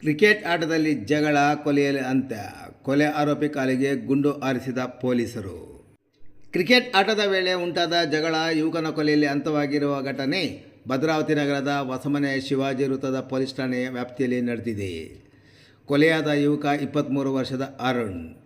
Cricket ಆಟದಲ್ಲಿ ಜಗಳ ಕೊಲೆಯಲ್ಲಿ ಅಂತ್ಯ. ಕೊಲೆ ಆರೋಪಿ ಕಾಲಿಗೆ ಗುಂಡು ಆರಿಸಿದ ಪೊಲೀಸರು. ಕ್ರಿಕೆಟ್ ಆಟದ ವೇಳೆ ಉಂಟಾದ ಜಗಳ ಯುವಕನ ಕೊಲೆಯಲ್ಲಿ ಅಂತ್ಯವಾಗಿರುವ ಘಟನೆ ಭದ್ರಾವತಿ ನಗರದ ಹೊಸಮನೆ ಶಿವಾಜಿ ವೃತ್ತದ ಪೊಲೀಸ್ ಠಾಣೆಯ ವ್ಯಾಪ್ತಿಯಲ್ಲಿ ನಡೆದಿದೆ. ಕೊಲೆಯಾದ ಯುವಕ ಇಪ್ಪತ್ತ್ಮೂರು ವರ್ಷದ ಅರುಣ್.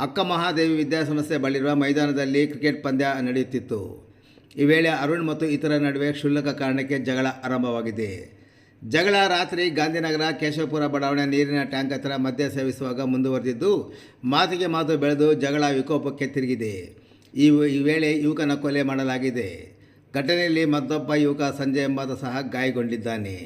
ಅಕ್ಕ ಮಹಾದೇವಿ ವಿದ್ಯಾಸಂಸ್ಥೆ ಬಳಿರುವ ಮೈದಾನದಲ್ಲಿ ಕ್ರಿಕೆಟ್ ಪಂದ್ಯ ನಡೆಯುತ್ತಿತ್ತು. ಈ ವೇಳೆ ಅರುಣ್ ಮತ್ತು ಇತರ ನಡುವೆ ಕ್ಷುಲ್ಲಕ ಕಾರಣಕ್ಕೆ ಜಗಳ ಆರಂಭವಾಗಿದೆ. ಜಗಳ ರಾತ್ರಿ ಗಾಂಧಿನಗರ ಕೇಶವಪುರ ಬಡಾವಣೆ ನೀರಿನ ಟ್ಯಾಂಕ್ ಹತ್ತಿರ ಮದ್ಯ ಸೇವಿಸುವಾಗ ಮುಂದುವರೆದಿದ್ದು, ಮಾತಿಗೆ ಮಾತು ಬೆಳೆದು ಜಗಳ ವಿಕೋಪಕ್ಕೆ ತಿರುಗಿದೆ. ಈ ಈ ವೇಳೆ ಯುವಕನ ಕೊಲೆ ಮಾಡಲಾಗಿದೆ. ಘಟನೆಯಲ್ಲಿ ಮತ್ತೊಬ್ಬ ಯುವಕ ಸಂಜಯ್ ಎಂಬಾತ ಸಹ ಗಾಯಗೊಂಡಿದ್ದಾನೆ.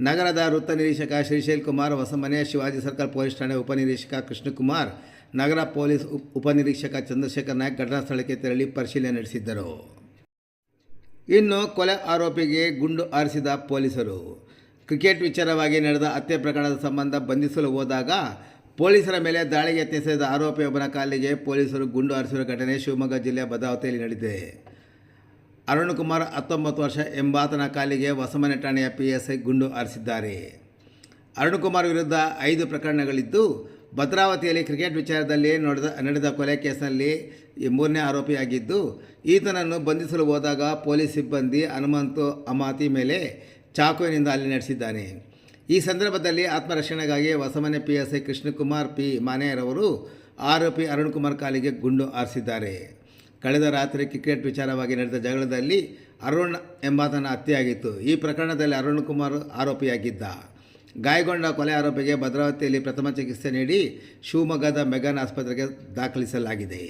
ನಗರದ ವೃತ್ತ ನಿರೀಕ್ಷಕ ಶ್ರೀಶೈಲ್ ಕುಮಾರ್ ಹೊಸಮನೆ, ಶಿವಾಜಿ ಸರ್ಕಲ್ ಪೊಲೀಸ್ ಠಾಣೆ ಉಪನಿರೀಕ್ಷಕ ಕೃಷ್ಣಕುಮಾರ್, ನಗರ ಪೊಲೀಸ್ ಉಪ್ ಉಪನಿರೀಕ್ಷಕ ಚಂದ್ರಶೇಖರ್ ನಾಯ್ಕ್ ಘಟನಾ ಸ್ಥಳಕ್ಕೆ ತೆರಳಿ ಪರಿಶೀಲನೆ ನಡೆಸಿದ್ದರು. ಇನ್ನು ಕೊಲೆ ಆರೋಪಿಗೆ ಗುಂಡು ಹಾರಿಸಿದ ಪೊಲೀಸರು. ಕ್ರಿಕೆಟ್ ವಿಚಾರವಾಗಿ ನಡೆದ ಹತ್ಯೆ ಪ್ರಕರಣದ ಸಂಬಂಧ ಬಂಧಿಸಲು ಹೋದಾಗ ಪೊಲೀಸರ ಮೇಲೆ ದಾಳಿಗೆ ಯತ್ನಿಸಿದ ಆರೋಪಿಯೊಬ್ಬನ ಕಾಲಿಗೆ ಪೊಲೀಸರು ಗುಂಡು ಹಾರಿಸಿರುವ ಘಟನೆ ಶಿವಮೊಗ್ಗ ಜಿಲ್ಲೆಯ ಭದ್ರಾವತಿಯಲ್ಲಿ ನಡೆದಿದೆ. ಅರುಣ್ ಕುಮಾರ್ ಹತ್ತೊಂಬತ್ತು ವರ್ಷ ಎಂಬಾತನ ಕಾಲಿಗೆ ಹೊಸಮನೆ ಠಾಣೆಯ ಪಿ ಎಸ್ ಐ ಗುಂಡು ಹಾರಿಸಿದ್ದಾರೆ. ಅರುಣ್ ಕುಮಾರ್ ವಿರುದ್ಧ ಐದು ಪ್ರಕರಣಗಳಿದ್ದು, ಭದ್ರಾವತಿಯಲ್ಲಿ ಕ್ರಿಕೆಟ್ ವಿಚಾರದಲ್ಲಿ ನಡೆದ ನಡೆದ ಕೊಲೆ ಕೇಸ್ನಲ್ಲಿ ಮೂರನೇ ಆರೋಪಿಯಾಗಿದ್ದು, ಈತನನ್ನು ಬಂಧಿಸಲು ಹೋದಾಗ ಪೊಲೀಸ್ ಸಿಬ್ಬಂದಿ ಹನುಮಂತು ಅಮಾತಿ ಮೇಲೆ ಚಾಕುವಿನಿಂದ ಅಲ್ಲಿ ನಡೆಸಿದ್ದಾನೆ. ಈ ಸಂದರ್ಭದಲ್ಲಿ ಆತ್ಮರಕ್ಷಣೆಗಾಗಿ Hosamane P S I Krishnakumar P ಮಾನೆಯರವರು ಆರೋಪಿ ಅರುಣ್ ಕುಮಾರ್ ಕಾಲಿಗೆ ಗುಂಡು ಹಾರಿಸಿದ್ದಾರೆ. ಕಳೆದ ರಾತ್ರಿ ಕ್ರಿಕೆಟ್ ವಿಚಾರವಾಗಿ ನಡೆದ ಜಗಳದಲ್ಲಿ ಅರುಣ್ ಎಂಬಾತನ ಹತ್ಯೆಯಾಗಿತ್ತು. ಈ ಪ್ರಕರಣದಲ್ಲಿ ಅರುಣ್ ಕುಮಾರ್ ಆರೋಪಿಯಾಗಿದ್ದ. ಗಾಯಗೊಂಡ ಕೊಲೆ ಆರೋಪಿಗೆ ಭದ್ರಾವತಿಯಲ್ಲಿ ಪ್ರಥಮ ಚಿಕಿತ್ಸೆ ನೀಡಿ ಶಿವಮೊಗ್ಗದ ಮೆಗಾನ್ ಆಸ್ಪತ್ರೆಗೆ ದಾಖಲಿಸಲಾಗಿದೆ.